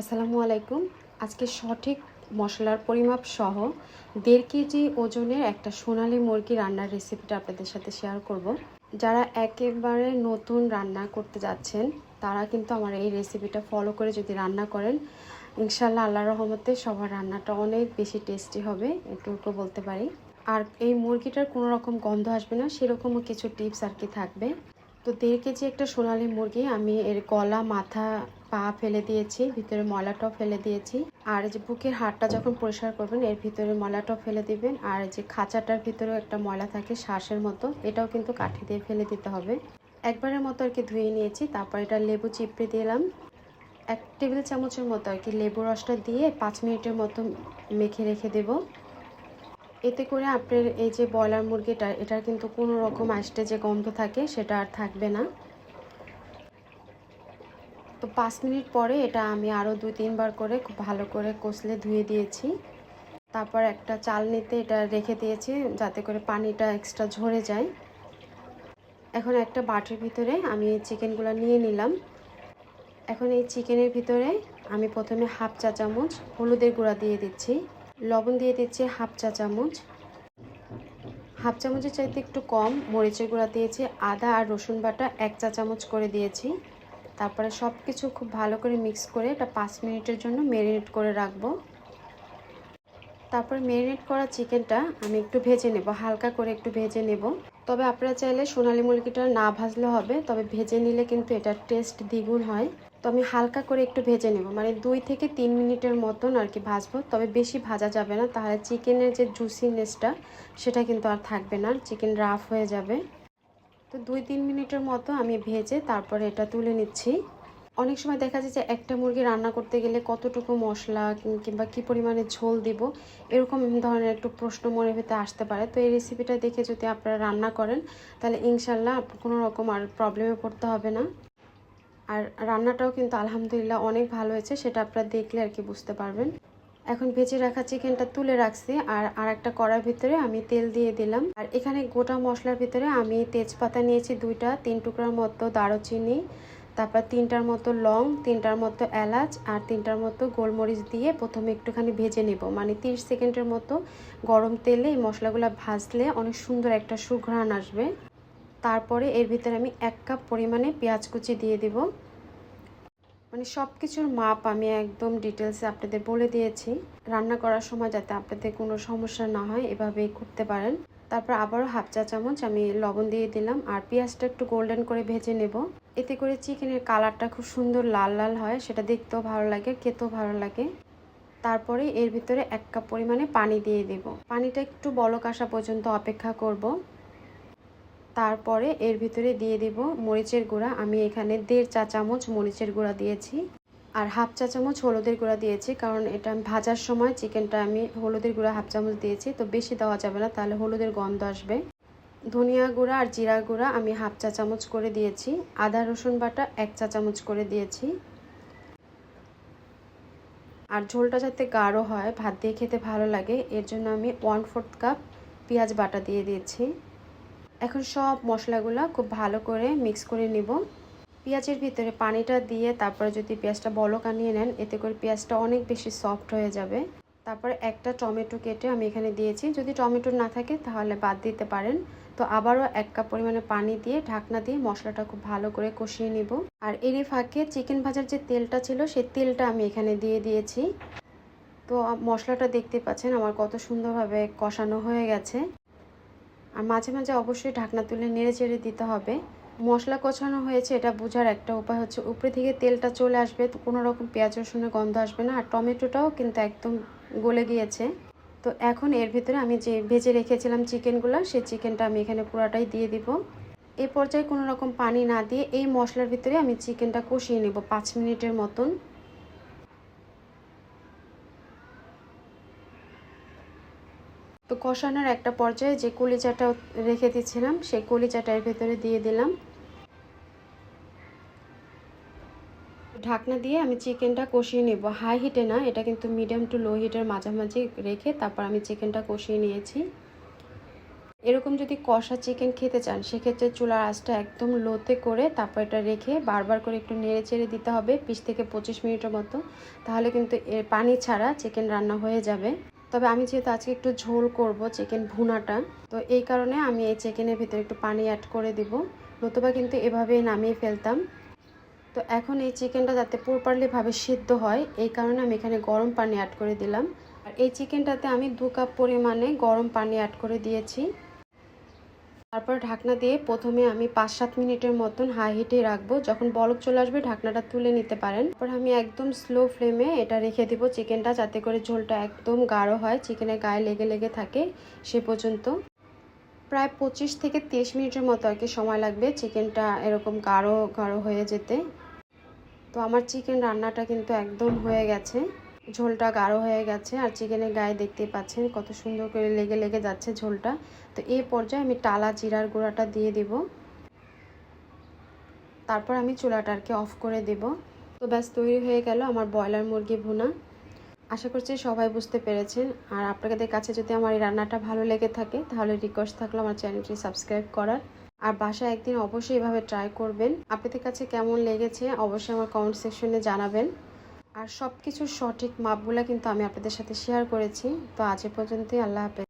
আসসালামু আলাইকুম। আজকে সঠিক মশলার পরিমাপ সহ দেড় কেজি ওজনের একটা সোনালি মুরগি রান্নার রেসিপিটা আপনাদের সাথে শেয়ার করব। যারা একেবারে নতুন রান্না করতে যাচ্ছেন, তারা কিন্তু আমার এই রেসিপিটা ফলো করে যদি রান্না করেন ইনশাল্লাহ আল্লাহ রহমতে সবার রান্নাটা অনেক বেশি টেস্টি হবে এটুকু বলতে পারি। আর এই মুরগিটার কোনো রকম গন্ধ আসবে না, সেরকমও কিছু টিপস আর কি থাকবে। তো দেড় কেজি একটা সোনালি মুরগি, আমি এর গলা, মাথা পা ফেলে দিয়েছি, ভিতরে ময়লাটাও ফেলে দিয়েছি। আর যে বুকের হাড়টা যখন পরিষ্কার করবেন, এর ভিতরে ময়লাটাও ফেলে দিবেন। আর যে খাঁচাটার ভিতরেও একটা ময়লা থাকে, শ্বাসের মতো, এটাও কিন্তু কাঠি দিয়ে ফেলে দিতে হবে। একবারের মতো আর কি ধুয়ে নিয়েছি, তারপর এটা লেবু চিপড়ে দিলাম। এক টেবিল চামচের মতো আর কি লেবু রসটা দিয়ে পাঁচ মিনিটের মতো মেখে রেখে দেবো। এতে করে আপনার এই যে ব্রয়লার মুরগিটা, এটার কিন্তু কোনো রকম আসতে যে গন্ধ থাকে, সেটা আর থাকবে না। তো পাঁচ মিনিট পরে এটা আমি আরও দুই, তিনবার করে খুব ভালো করে কষলে ধুয়ে দিয়েছি। তারপর একটা চাল নিতে এটা রেখে দিয়েছি যাতে করে পানিটা এক্সট্রা ঝরে যায়। এখন একটা বাটির ভিতরে আমি চিকেনগুলো নিয়ে নিলাম। এখন এই চিকেনের ভিতরে আমি প্রথমে হাফ চা চামচ হলুদের গুঁড়া দিয়ে দিচ্ছি। লবণ দিয়ে দিচ্ছি হাফ চা চামচ। হাফ চামচের চাইতে একটু কম মরিচের গুঁড়া দিয়েছি, আদা আর রসুন বাটা এক চা চামচ করে দিয়েছি। তারপরে সব কিছু খুব ভালো করে মিক্স করে এটা পাঁচ মিনিটের জন্য ম্যারিনেট করে রাখব। তারপরে ম্যারিনেট করা চিকেনটা আমি একটু ভেজে নেব, হালকা করে একটু ভেজে নেব। তবে আপনারা চাইলে সোনালি মুরগিটা না ভাজলে হবে, তবে ভেজে নিলে কিন্তু এটার টেস্ট দ্বিগুণ হয়। তো আমি হালকা করে একটু ভেজে নেব মানে দুই থেকে তিন মিনিটের মতন আর কি ভাজবো, তবে বেশি ভাজা যাবে না, তাহলে চিকেনের যে জুসিনেসটা সেটা কিন্তু আর থাকবে না, চিকেন রাফ হয়ে যাবে। তো দুই তিন মিনিটের মতো আমি ভেজে তারপরে এটা তুলে নিচ্ছি। অনেক সময় দেখা যায় যে একটা মুরগি রান্না করতে গেলে কতটুকু মশলা কিংবা কি পরিমাণে ঝোল দিব, এরকম ধরনের একটু প্রশ্ন মনের ভিতরে আসতে পারে। তো এই রেসিপিটা দেখে যদি আপনারা রান্না করেন, তাহলে ইনশাল্লাহ কোনো রকম আর প্রবলেমে পড়তে হবে না। আর রান্নাটাও কিন্তু আলহামদুলিল্লাহ অনেক ভালো হয়েছে, সেটা আপনারা দেখলে আর কি বুঝতে পারবেন। এখন ভেজে রাখা চিকেনটা তুলে রাখছি আর আর একটা কড়ার ভিতরে আমি তেল দিয়ে দিলাম। আর এখানে গোটা মশলার ভিতরে আমি তেজপাতা নিয়েছি দুইটা, তিন টুকরার মতো দারুচিনি, তারপর তিনটার মতো লং, তিনটার মতো এলাচ আর তিনটার মতো গোলমরিচ দিয়ে প্রথমে একটুখানি ভেজে নেব। মানে তিরিশ সেকেন্ডের মতো গরম তেলে এই মশলাগুলো ভাজলে অনেক সুন্দর একটা সুঘ্রাণ আসবে। তারপরে এর ভিতরে আমি এক কাপ পরিমাণে পেঁয়াজ কুচি দিয়ে দিব। মানে সব কিছুর মাপ আমি একদম ডিটেলসে আপনাদের বলে দিয়েছি। রান্না করার সময় যাতে আপনাদের কোনো সমস্যা না হয়, এভাবেই করতে পারেন। তারপর আবারও হাফ চা চামচ আমি লবণ দিয়ে দিলাম আর পেঁয়াজটা একটু গোল্ডেন করে ভেজে নেব। এতে করে চিকেনের কালারটা খুব সুন্দর লাল লাল হয়, সেটা দেখতেও ভালো লাগে, খেতেও ভালো লাগে। তারপরে এর ভিতরে এক কাপ পরিমাণে পানি দিয়ে দেব। পানিটা একটু বলক আসা পর্যন্ত অপেক্ষা করব। তারপরে এর ভিতরে দিয়ে দেব মরিচের গুঁড়া। আমি এখানে দেড় চা চামচ মরিচের গুঁড়া দিয়েছি আর হাফ চা চামচ হলুদের গুঁড়া দিয়েছি, কারণ এটা ভাজার সময় চিকেনটা আমি হলুদের গুঁড়া হাফ চামচ দিয়েছি, তো বেশি দেওয়া যাবে না, তাহলে হলুদের গন্ধ আসবে। ধনিয়া গুঁড়া আর জিরা গুঁড়া আমি হাফ চা চামচ করে দিয়েছি, আদা, রসুন বাটা এক চা চামচ করে দিয়েছি। আর ঝোলটা যাতে গাঢ় হয়, ভাত দিয়ে খেতে ভালো লাগে, এর জন্য আমি ওয়ান ফোর্থ কাপ পেঁয়াজ বাটা দিয়ে দিয়েছি। এখন সব মশলাগুলো খুব ভালো করে মিক্স করে নিব। পেঁয়াজের ভিতরে পানিটা দিয়ে তারপরে যদি পেঁয়াজটা বলক আনিয়ে নেন, এতে করে পেঁয়াজটা অনেক বেশি সফট হয়ে যাবে। তারপরে একটা টমেটো কেটে আমি এখানে দিয়েছি। যদি টমেটো না থাকে তাহলে বাদ দিতে পারেন। তো আবারও এক কাপ পরিমাণে পানি দিয়ে, ঢাকনা দিয়ে মশলাটা খুব ভালো করে কষিয়ে নিব। আর এরই ফাঁকে চিকেন ভাজার যে তেলটা ছিল সেই তেলটা আমি এখানে দিয়ে দিয়েছি। তো মশলাটা দেখতে পাচ্ছেন, আমার কত সুন্দরভাবে কষানো হয়ে গেছে। আর মাঝে মাঝে অবশ্যই ঢাকনা তুলে নেড়ে চেড়ে দিতে হবে। মশলা কষানো হয়েছে, এটা বোঝার একটা উপায় হচ্ছে উপরে থেকে তেলটা চলে আসবে, তো কোনো রকম পেঁয়াজ, রসুনের গন্ধ আসবে না, আর টমেটোটাও কিন্তু একদম গলে গিয়েছে। তো এখন এর ভিতরে আমি যে ভেজে রেখেছিলাম চিকেনগুলো, সেই চিকেনটা আমি এখানে পুরাটাই দিয়ে দিব। এই পর্যায়ে কোনো রকম পানি না দিয়ে এই মশলার ভিতরে আমি চিকেনটা কষিয়ে নেব পাঁচ মিনিটের মতন। তো কষানোর একটা পর্যায়ে যে কলিচাটা রেখে দিয়েছিলাম সেই কলিচাটা এর ভেতরে দিয়ে দিলাম। ঢাকনা দিয়ে আমি চিকেনটা কষিয়ে নেব। হাই হিটে না, এটা কিন্তু মিডিয়াম টু লো হিটের মাঝামাঝি রেখে তারপর আমি চিকেনটা কষিয়ে নিয়েছি। এরকম যদি কষা চিকেন খেতে চান, সেক্ষেত্রে চুলার আঁচটা একদম লোতে করে তারপর এটা রেখে বারবার করে একটু নেড়ে চেড়ে দিতে হবে, বিশ থেকে পঁচিশ মিনিটের মতো। তাহলে কিন্তু এর পানি ছাড়া চিকেন রান্না হয়ে যাবে। তবে আমি যেহেতু আজকে একটু ঝোল করব চিকেন ভুনাটা, তো এই কারণে আমি এই চিকেনের ভিতরে একটু পানি অ্যাড করে দিব। নতুবা কিন্তু এভাবেই নামিয়ে ফেলতাম। তো এখন এই চিকেনটা যাতে প্রপারলিভাবে সিদ্ধ হয়, এই কারণে আমি এখানে গরম পানি অ্যাড করে দিলাম। আর এই চিকেনটাতে আমি দু কাপ পরিমাণে গরম পানি অ্যাড করে দিয়েছি। তারপর ঢাকনা দিয়ে প্রথমে আমি পাঁচ সাত মিনিটের মতন হাই হিটে রাখব। যখন বলক চলে আসবে, ঢাকনাটা তুলে নিতে পারেন। তারপর আমি একদম স্লো ফ্লেমে এটা রেখে দিব চিকেনটা যাতে করে ঝোলটা একদম গাঢ় হয়। চিকেনের গায়ে লেগে লেগে থাকে সে পর্যন্ত। প্রায় পঁচিশ থেকে তিরিশ মিনিটের মতো আর কি সময় লাগবে চিকেনটা এরকম গাঢ় গাঢ় হয়ে যেতে। তো আমার চিকেন রান্নাটা কিন্তু একদম হয়ে গেছে। ঝোলটা গাঢ় হয়ে গেছে আর চিকেনের গায়ে দেখতেই পাচ্ছেন কত সুন্দর করে লেগে লেগে যাচ্ছে ঝোলটা। তো এই পর্যায়ে আমি টালা জিরার গুঁড়াটা দিয়ে দিব। তারপর আমি চুলাটা আর কি অফ করে দেব। তো ব্যাস, তৈরি হয়ে গেল আমার ব্রয়লার মুরগি ভুনা। আশা করছি সবাই বুঝতে পেরেছেন। আর আপনাদের কাছে যদি আমার এই রান্নাটা ভালো লেগে থাকে, তাহলে রিকোয়েস্ট থাকল আমার চ্যানেলটি সাবস্ক্রাইব করার। আর বাসায় একদিন অবশ্যই এভাবে ট্রাই করবেন। আপনাদের কাছে কেমন লেগেছে, অবশ্যই আমার কমেন্ট সেকশনে জানাবেন। আর সব কিছুর সঠিক মাপগুলো কিন্তু আমি আপনাদের সাথে শেয়ার করেছি। তো আজ পর্যন্তই, আল্লাহ হাফেজ।